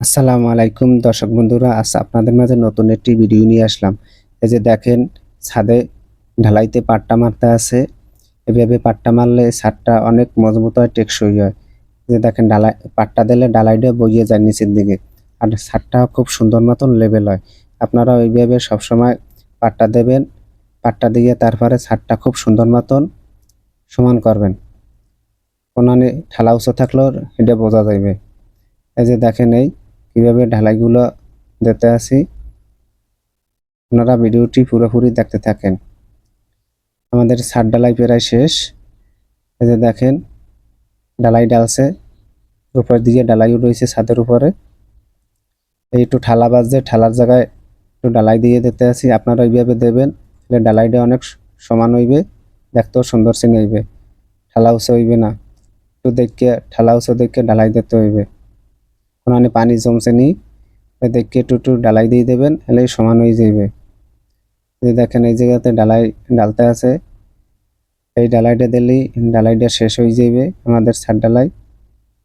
আসসালামু আলাইকুম দর্শক বন্ধুরা, আজ আপনাদের মাঝে নতুন একটি ভিডিও নিয়ে আসলাম। এই যে দেখেন, ছাদে ঢালাইতে পাট্টা মারতে আছে। এভাবে পাট্টা মারলে ছাদটা অনেক মজবুত হয়, টেকসই হয়। যে দেখেন ডালাই পাট্টা দিলে ডালাইটা বইয়ে যায় নিচের দিকে। আর ছাদটা খুব সুন্দর মতন লেভেল হয়। আপনারা ওইভাবে সবসময় পাট্টা দেবেন, পাট্টা দিয়ে তারপরে ছাদটা খুব সুন্দর মতন সমান করবেন। কোনানে ঠালা উঁচু থাকলেও এটা বোঝা যাবে এই যে দেখেন এই কীভাবে ঢালাইগুলো দিতে আসি? আপনারা ভিডিওটি পুরোপুরি দেখতে থাকেন। আমাদের ছাদ ডালাই প্রায় শেষ। এই যে দেখেন ডালাই ডালছে উপর দিকে ডালাইও রয়েছে ছাদের উপরে। এই একটু ঠালা বাজছে, ঠালার জায়গায় একটু ডালাই দিয়ে দিতে আসি। আপনারা ওইভাবে দেবেন, তাহলে ডালাইটা অনেক সমান হইবে, দেখতেও সুন্দর সিন হইবে। ঠালা উঁচু হইবে না। একটু দেখে, ঠালা উঁচু দেখে ডালাই দিতে হইবে। কোনানে পানি জমছে নি দেখে একটু একটু ডালাই দিয়ে দেবেন তাহলে সমান হয়ে যাবে যদি দেখেন, এই জায়গাতে ডালাই ডালতে আছে। এই ডালাইটা দিলেই ডালাইটা শেষ হয়ে যাবে আমাদের ছাদ ডালাই